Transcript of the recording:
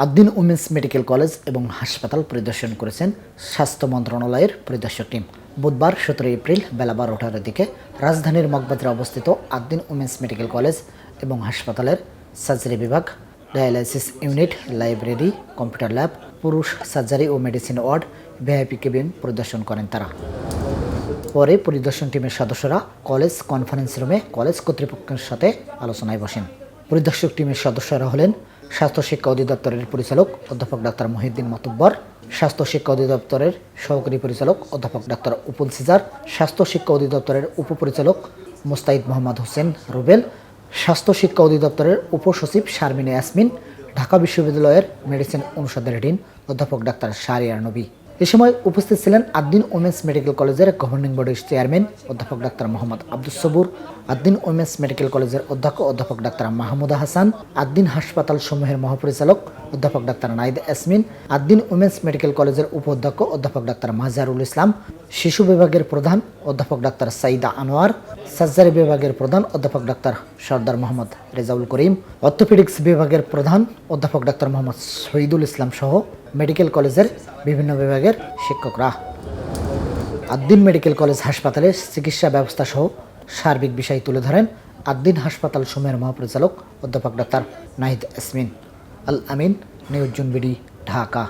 Ad-din women's medical college এবং হাসপাতাল পরিদর্শন করেছেন স্বাস্থ্য মন্ত্রণালয়ের পরিদর্শক টিম। বুধবার সতেরো এপ্রিল বেলা বারোটার দিকে রাজধানীর মগবাজারে অবস্থিত আদ্দিন উমেন্স মেডিকেল কলেজ এবং হাসপাতালের সার্জারি বিভাগ, dialysis unit, library, computer lab, পুরুষ সার্জারি ও মেডিসিন ওয়ার্ড, ভিআইপি কেবিন পরিদর্শন করেন তারা। পরে পরিদর্শন টিমের সদস্যরা কলেজ কনফারেন্স রুমে কলেজ কর্তৃপক্ষের সাথে আলোচনায় বসেন। পরিদর্শক টিমের সদস্যরা হলেন স্বাস্থ্য শিক্ষা অধিদপ্তরের পরিচালক অধ্যাপক ডাক্তার মহিউদ্দিন মাতুব্বর, স্বাস্থ্য শিক্ষা অধিদপ্তরের সহকারী পরিচালক অধ্যাপক ডাক্তার উপুল সিজার, স্বাস্থ্য শিক্ষা অধিদপ্তরের উপপরিচালক মুস্তাইদ মোহাম্মদ হোসেন রুবেল, স্বাস্থ্য শিক্ষা অধিদপ্তরের উপসচিব শারমিনা ইয়াসমিন, ঢাকা বিশ্ববিদ্যালয়ের মেডিসিন অনুষদের ডিন অধ্যাপক ডাক্তার শাহরিয়ার নবী। এ সময় উপস্থিত ছিলেন আদ্দিন ওমেন্স মেডিকেল কলেজের গভর্নিং বডির চেয়ারম্যান অধ্যাপক doctor Mohammad Abdul Sabur Addin women's medical কলেজের অধ্যক্ষ অধ্যাপক ডাক্তার মাহমুদা হাসান আদ্দিন হাসপাতাল সমূহের মহাপরিচালক অধ্যাপক doctor Naid Yasmin Addin women's medical কলেজের উপাধ্যক্ষ অধ্যাপক ডাক্তার মাজারুল ইসলাম, শিশু বিভাগের প্রধান অধ্যাপক ডাক্তার সাইদা আনোয়ার, সার্জারি বিভাগের প্রধান অধ্যাপক ডাক্তার সর্দার মোহাম্মদ রেজাউল করিম, অর্থোপেডিক্স বিভাগের প্রধান অধ্যাপক ডাক্তার মোহাম্মদ শহীদুল ইসলাম সহ মেডিকেল কলেজের বিভিন্ন বিভাগের শিক্ষকরা। আদ্দিন মেডিকেল কলেজ হাসপাতালে চিকিৎসা ব্যবস্থা সহ সার্বিক বিষয় তুলে ধরেন আদ্দিন হাসপাতাল সমূহের মহাপরিচালক অধ্যাপক ডাক্তার নাহিদ ইয়াসমিন আল আমিন নিউজ জুনবিডি ঢাকা।